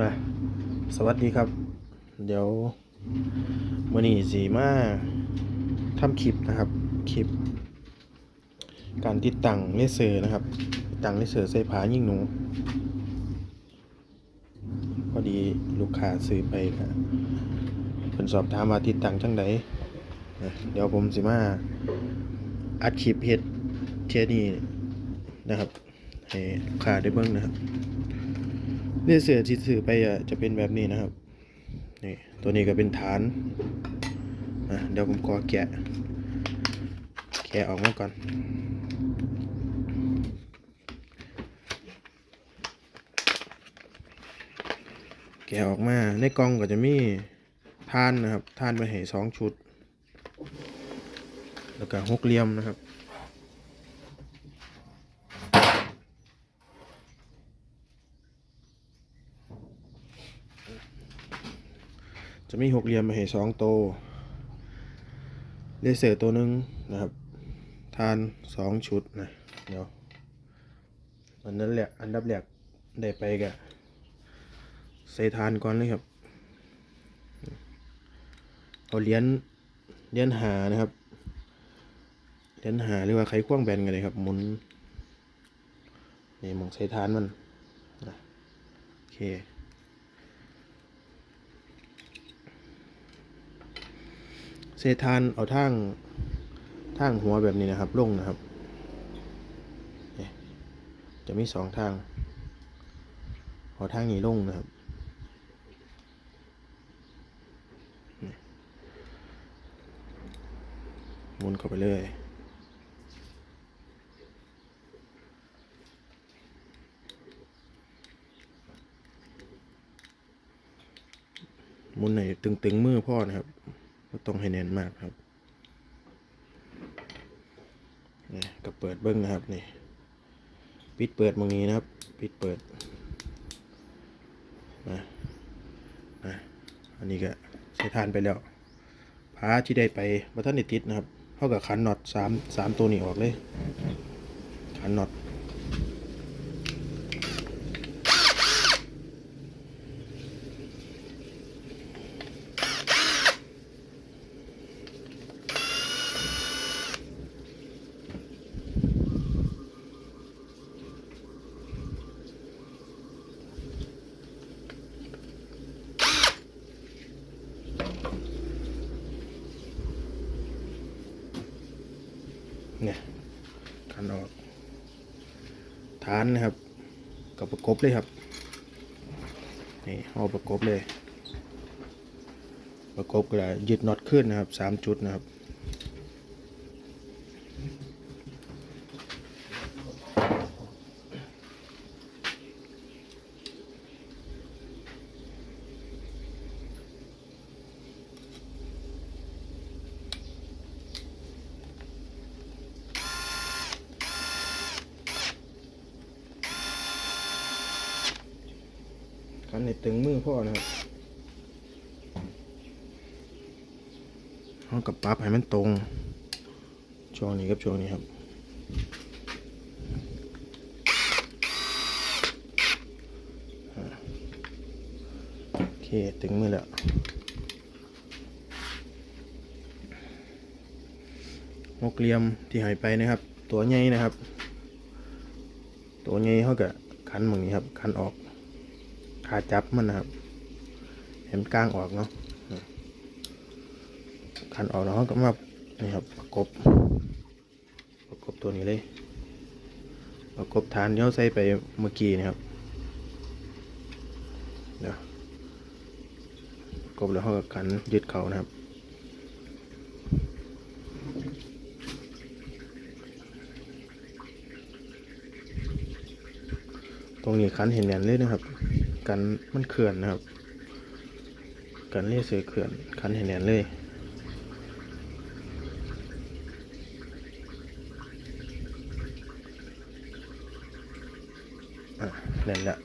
มา สวัสดีครับ เดี๋ยวมื่อนี้สีมาทำคลิปนะครับ คลิป การติดตั้งเลเซอร์นะครับ ติดตั้งเลเซอร์ใส่ผายิ่งหนู พอดีลูกค้าซื้อไปครับเพิ่นสอบถามมาติดตั้งจังไดนเดี๋ยวผมสิมาอัดคลิปเฮ็ดเทียนี้นะครับให้ลูกค้าได้เบิ่งนะครับ เลเซอที่ถือไปอะจะเป็นแบบนี้นะครับนี่ตัวนี้ก็เป็นฐานอะเดี๋ยวผมขอแกะ แกะออกมาก่อนแกะออกมาในกล่องก็จะมีท่านนะครับท่านไปให้สองชุด แล้วก็หกเหลี่ยมนะครับ จะมีหกเหลี่ยมมาให้สองโตเลเซอร์ตัวหนึ่งนะครับ ทานสองชุดนะเดี๋ยวอันนั้นแหละอันดับแรกได้ไปกะใส่ทานก่อนเลยครับ เอาเหรียญเหรียญหานะครับเหรียญหาหรือว่าไขควงแบนกันเลยครับหมุนนี่มองใส่ทานมันนะโอเค เซทานเอาทางทางหัวแบบนี้นะครับลงนะครับจะมีสองทางเอาทางนี้ลงนะครับหมุนเข้าไปเลยมุนในตึงๆมือพ่อนะครับ ก็ต้องให้แน่นมากครับนี่ก็เปิดเบิ้งนะครับนี่ปิดเปิดตรงนี้นะครับ ปิดเปิดนะนะอันนี้ก็ใช้ทานไปแล้วพาที่ได้ไปบัท่านติดนะครับเท่ากับขันน็อตสามสามตัวนี้ออกเลยขันน็อต เนี่ยกันออกฐานนะครับกับประกบเลยครับนี่เอาประกบเลย ประกบก็ได้ยึดน็อตขึ้นนะครับสามจุดนะครับันในตึงมือพ่อนะครับเอากับปรับให้มันตรง ช่วงนี้กับช่วงนี้ครับโอเคตึงมือแล้วหกเหลี่ยมที่หายไปนะครับ ตัวใหญ่นะครับ ตัวใหญ่เขากับคันหมึงนี้ครับ คันออก ขาจับมันนะครับเห็นกลางออกเนาะนี่คันออกแล้วเขาก็มานี่ครับประกบประกบตัวนี้เลย ประกบฐานที่เขาใส่ไปเมื่อกี้นะครับเดี๋ยวประกบแล้วเขาก็ขันยึดเขานะครับตรงนี้คันเห็นแน่นเลยนะครับ กันมันเขื่อนนะครับ กันเรียกเสือเขื่อนคันเห็นแน่เลยแน่นแล้ว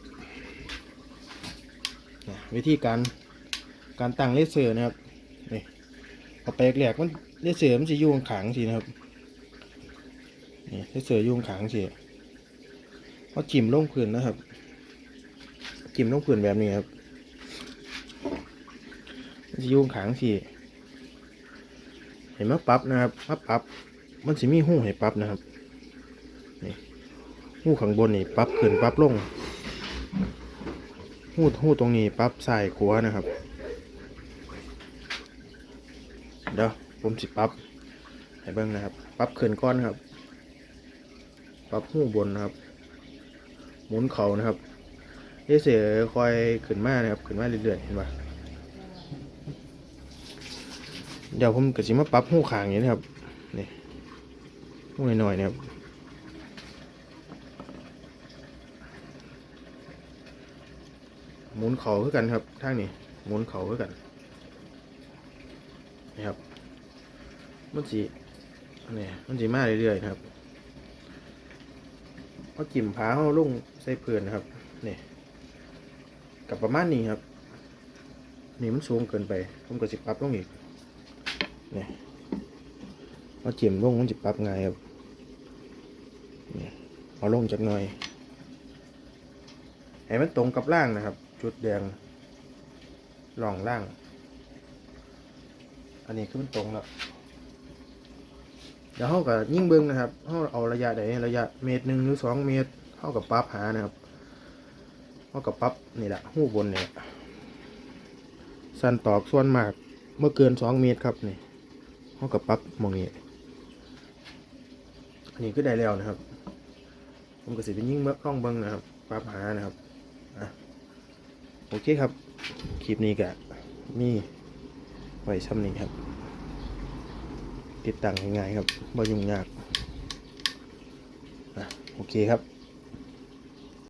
นะวิธีการการตั้งเลเซอร์นะครับนี่เอาไปแหลกมันเลเซอร์มันจะยุ่งขังสินะครับนี่เลเซอร์ยุ่งขังสิพอจิ้มลงพื้นนะครับ จจิ้มลงพื้นแบบนี้ครับมันจะยุ่งข้างสิเห็นมาปรับนะครับมาปรับ มันจะมีหูให้ปรับนะครับนี่หูข้างบนนี่ปรับขึ้นปรับลงหูหูตรงนี้ปรับซ้ายขวนะครับเดี๋ยวผมสิปรับให้เบิ่งนะครับปรับขึ้นก้อนครับปรับหูบนนะครับหมุนเขานะครับ เอเสียคอยขึ้นมานะครับขึ้นมาเรื่อยๆเห็นปะเดี๋ยวผมก็สิมาปรับหูขางอย่างนี้นะครับนี่หูหน่อยๆนะครับหมุนเข่าคือกันครับทางนี้หมุนเข่าคือกันนี่ครับมันสีนี่มันสีมาเรื่อยๆนะครับเอากิ่มผาเอาลงใส่เพื่อนนะครับนี่ กับประมาณนี้ครับนี่มันสูงเกินไป ผมก็สิปรับลงอีกเนี่เอาจิ้มลงมันจะปรับง่ายครับนี่เอาลงจากหน่อยให้มันตรงกับล่างนะครับ จุดแดงรองล่าง อันนี้คือมันตรงแล้วเดี๋ยวเขากับยิ่งเบิ้งนะครับเขาเอาระยะใดระยะเมตรหนึ่งหรือสองเมตรเขากับปรั๊บหานะครับ เขากับปรั๊บนี่แหละหูบนเนี่ยสันตอกส่วนมากเมื่อเกินสองเมตรครับนี่เขากับปรั๊บมองนี้อันนี้ก็ได้แล้วนะครับ ผมก็สิเป็นยิ่งเมื่อล่องเบิ้งนะครับปรั๊บหานะครับอะโอเคครับคลิปนี้ก็มีไว้ช่ำนี้ครับ ติดตั้งง่ายๆครับบ่ยุ่งยากอะโอเคครับ